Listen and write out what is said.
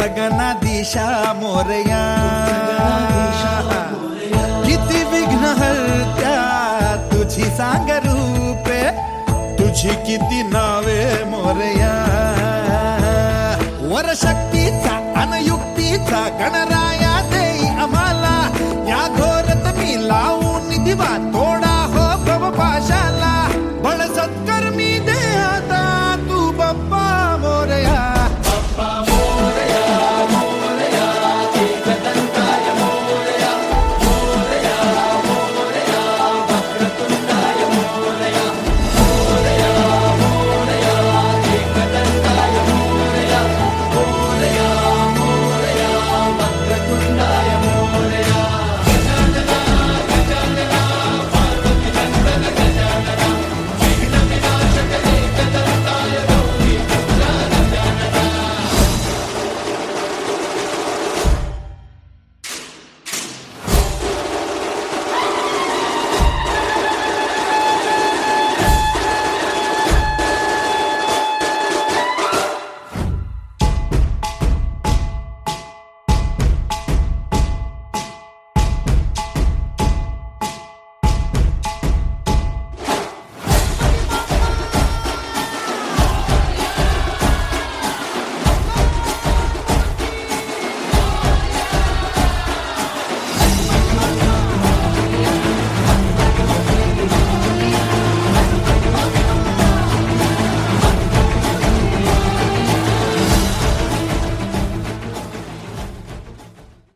तूच दिशा मोरया। किती विघ्न हरत्या तुझी सांग रूपे तुझी किती नावे मोरया। वर शक्तीचा अनयुक्तीचा गणराया I am